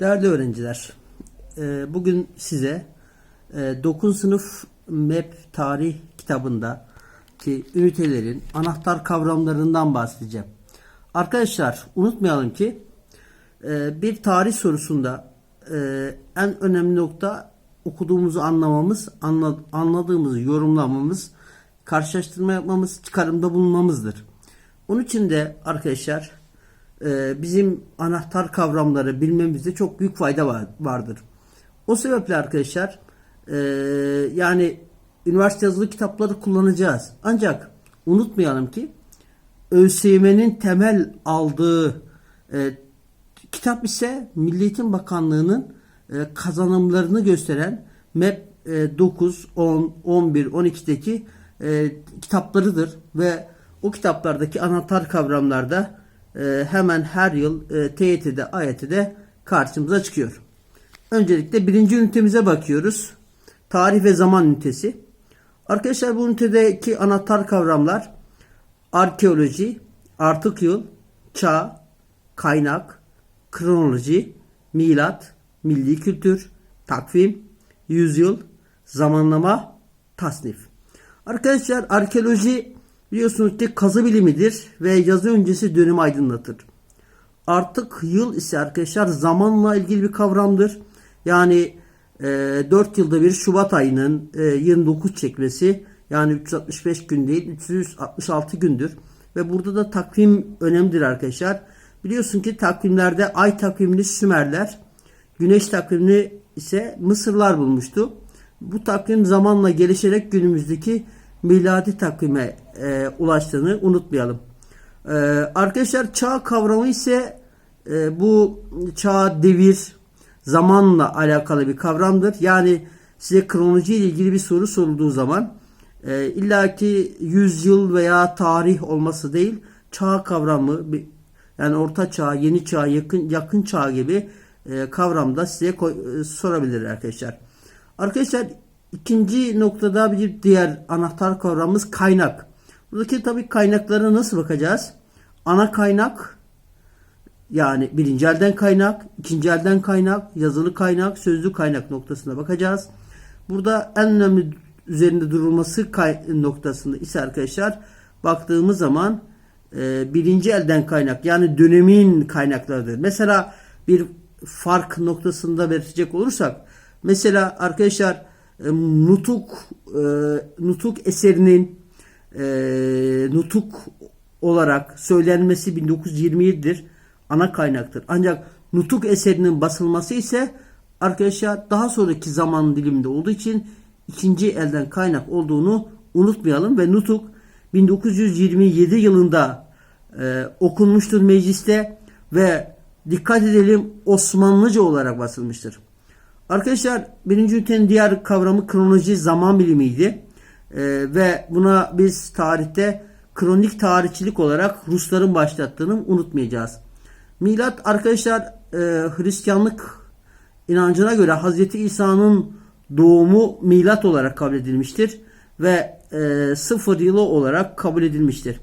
Değerli öğrenciler, e, bugün size 9. sınıf MEP tarih kitabında ki ünitelerin anahtar kavramlarından bahsedeceğim. Arkadaşlar unutmayalım ki e, bir tarih sorusunda e, en önemli nokta okuduğumuzu anlamamız, anla- anladığımızı yorumlamamız, karşılaştırma yapmamız, çıkarımda bulunmamızdır. Onun için de arkadaşlar e, bizim anahtar kavramları bilmemizde çok büyük fayda var, vardır. O sebeple arkadaşlar e, yani üniversite yazılı kitapları kullanacağız. Ancak unutmayalım ki ÖSYM'nin temel aldığı e, kitap ise Milli Eğitim Bakanlığı'nın e, kazanımlarını gösteren MEP e, 9, 10, 11, 12'deki e, kitaplarıdır ve o kitaplardaki anahtar kavramlarda e, hemen her yıl e, TYT'de, AYT'de karşımıza çıkıyor. Öncelikle birinci ünitemize bakıyoruz. Tarih ve zaman ünitesi. Arkadaşlar bu ünitedeki anahtar kavramlar arkeoloji, artık yıl, çağ, kaynak, kronoloji, milat, milli kültür, takvim, yüzyıl, zamanlama, tasnif. Arkadaşlar arkeoloji biliyorsunuz ki kazı bilimidir ve yazı öncesi dönemi aydınlatır. Artık yıl ise arkadaşlar zamanla ilgili bir kavramdır. Yani e, 4 yılda bir Şubat ayının e, 29 çekmesi yani 365 gün değil 366 gündür. Ve burada da takvim önemlidir arkadaşlar. Biliyorsun ki takvimlerde ay takvimini Sümerler, güneş takvimini ise Mısırlar bulmuştu. Bu takvim zamanla gelişerek günümüzdeki miladi takvime e, ulaştığını unutmayalım. Ee, arkadaşlar çağ kavramı ise e, bu çağ devir zamanla alakalı bir kavramdır. Yani size kronoloji ile ilgili bir soru sorulduğu zaman e, illaki yüzyıl veya tarih olması değil çağ kavramı yani orta çağ, yeni çağ, yakın yakın çağ gibi e, kavramda size koy- e, sorabilir arkadaşlar. Arkadaşlar ikinci noktada bir diğer anahtar kavramımız kaynak. Buradaki tabii kaynaklara nasıl bakacağız? Ana kaynak yani birinci elden kaynak, ikinci elden kaynak, yazılı kaynak, sözlü kaynak noktasına bakacağız. Burada en önemli üzerinde durulması noktasında ise arkadaşlar baktığımız zaman e, birinci elden kaynak yani dönemin kaynaklarıdır. Mesela bir fark noktasında belirtecek olursak mesela arkadaşlar nutuk e, nutuk eserinin e, nutuk olarak söylenmesi 1927'dir. Ana kaynaktır. Ancak nutuk eserinin basılması ise arkadaşlar daha sonraki zaman diliminde olduğu için ikinci elden kaynak olduğunu unutmayalım ve nutuk 1927 yılında e, okunmuştur mecliste ve dikkat edelim Osmanlıca olarak basılmıştır. Arkadaşlar birinci ünitenin diğer kavramı kronoloji zaman bilimiydi. Ee, ve buna biz tarihte kronik tarihçilik olarak Rusların başlattığını unutmayacağız. Milat arkadaşlar e, Hristiyanlık inancına göre Hazreti İsa'nın doğumu milat olarak kabul edilmiştir ve e, sıfır yılı olarak kabul edilmiştir.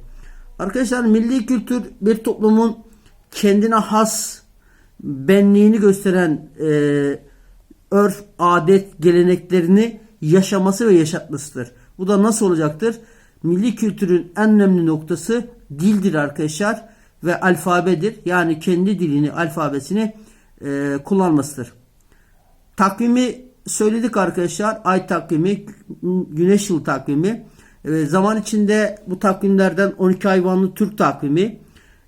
Arkadaşlar milli kültür bir toplumun kendine has benliğini gösteren e, örf, adet, geleneklerini yaşaması ve yaşatmasıdır. Bu da nasıl olacaktır? Milli kültürün en önemli noktası dildir arkadaşlar ve alfabedir. Yani kendi dilini, alfabesini e, kullanmasıdır. Takvimi söyledik arkadaşlar. Ay takvimi, güneş yıl takvimi. E, zaman içinde bu takvimlerden 12 hayvanlı Türk takvimi,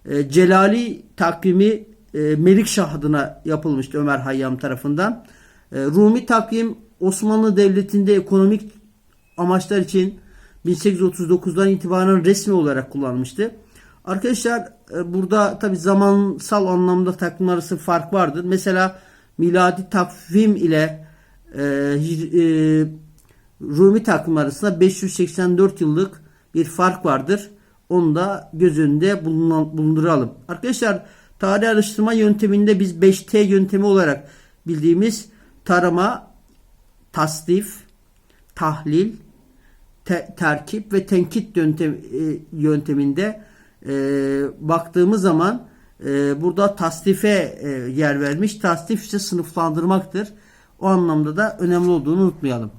e, Celali takvimi e, Melikşah adına yapılmıştı Ömer Hayyam tarafından. E, Rumi takvim Osmanlı Devleti'nde ekonomik amaçlar için 1839'dan itibaren resmi olarak kullanmıştı. Arkadaşlar e, burada tabi zamansal anlamda takvim arası fark vardır. Mesela miladi takvim ile e, e, Rumi takvim arasında 584 yıllık bir fark vardır. Onu da göz önünde bulunduralım. Arkadaşlar tarih araştırma yönteminde biz 5T yöntemi olarak bildiğimiz tarama, tasnif, tahlil, te- terkip ve tenkit yöntem, e, yönteminde e, baktığımız zaman e, burada tasdife e, yer vermiş. Tasdif ise sınıflandırmaktır. O anlamda da önemli olduğunu unutmayalım.